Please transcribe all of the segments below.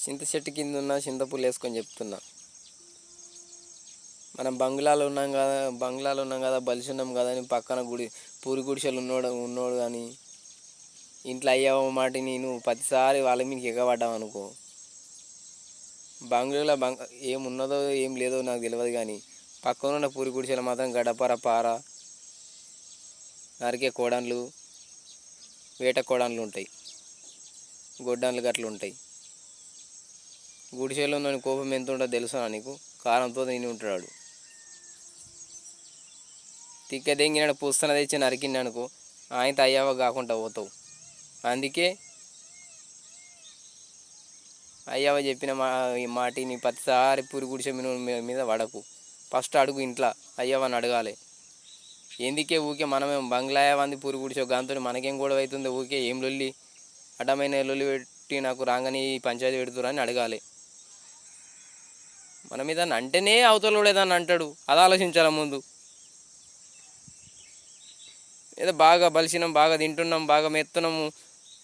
చింత చెట్టు కింద ఉన్న చింతపూలు వేసుకొని చెప్తున్నా. మనం బంగ్లాలో ఉన్నాం కదా బంగ్లాలో ఉన్నాం కదా బలిసి ఉన్నాం కదా అని పక్కన గుడి పూరి గుడిసెలు ఉన్నోడు ఉన్నోడు కానీ ఇంట్లో అయ్యావ మాట నేను ప్రతిసారి వాళ్ళ మీకు ఎగబడ్డాం అనుకో. బంగ్లాలో బంగ్ ఏమున్నదో ఏం లేదో నాకు తెలియదు కానీ పక్కన ఉన్న పూరి గుడిసెలు మాత్రం గడపర పార నరికే కోడన్లు వేట కోడన్లు ఉంటాయి. గొడ్డన్లు గట్లు ఉంటాయి. గుడిసెలో ఉన్న కోపం ఎంత ఉంటుందో తెలుసా నీకు? కారంతో తిని ఉంటాడు. తిక్క దెంగినాడు పుస్తన తెచ్చి నరికిండు అనుకో ఆయనతో అయ్యావా కాకుండా పోతావు. అందుకే అయ్యావా చెప్పిన మా మాటిని ప్రతిసారి పురి గుడిసె మీద వడకు పడకు. ఫస్ట్ అడుగు ఇంట్లో అయ్యావని అడగాలి. ఎందుకే ఊకే మనమే బంగ్లా వంది పూరి గుడిసే గాంతో మనకేం గొడవ అవుతుంది ఊకే ఏం లొల్లి అడ్డమైన లొల్లి పెట్టి నాకు రాగానే ఈ పంచాయతీ పెడుతురని అడగాలి. మన మీద అంటేనే అవతల కూడా ఏదన్నా అంటాడు. అది ఆలోచించాలి ముందు. ఏదో బాగా బలిసినాం బాగా తింటున్నాం బాగా మెత్తున్నాము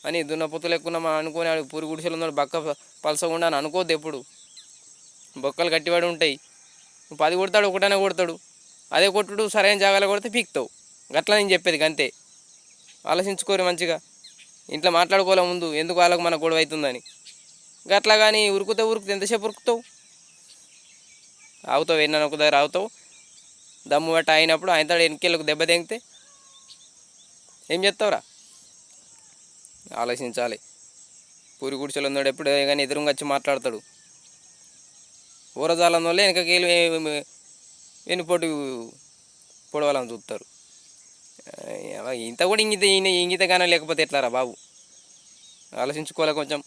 అని దున్నపోతులు ఎక్కున్నాం అని అనుకుని ఆడు పూరి గుడిసెలు ఉన్నాడు బక్క పలసకుండా అని అనుకోవద్దు ఎప్పుడు. బొక్కలు కట్టివాడు ఉంటాయి. నువ్వు పది కొడతాడు ఒకటనే కొడతాడు. అదే కొట్టుడు సరైన జాగాలో కొడితే పీక్తావు. గట్లా నేను చెప్పేది అంతే ఆలోచించుకోరు మంచిగా. ఇంట్లో మాట్లాడుకోలే ముందు ఎందుకు వాళ్ళకు మన గొడవ అవుతుందని. గట్లా కానీ ఉరుకుతే ఉరుకుతే ఎంతసేపు ఉరుకుతావు? ఆగుతావు ఎన్నో ఒక దగ్గర ఆగుతావు. దమ్ము బట్ట అయినప్పుడు ఆయన వెనకెళ్ళకు దెబ్బ తెంగితే ఏం చేస్తావురా? ఆలోచించాలి. పూరి గుడిసెలు ఉన్నాడు ఎప్పుడు కానీ ఎదురుగా వచ్చి మాట్లాడతాడు. ఊరజాలం వల్ల వెనకకెళ్ళి వెనుపోటు పొడవాలని చూస్తారు. ఇంత కూడా ఇంగిత ఇంగితగానే లేకపోతే ఎట్లారా బాబు? ఆలోచించుకోవాలి కొంచెం.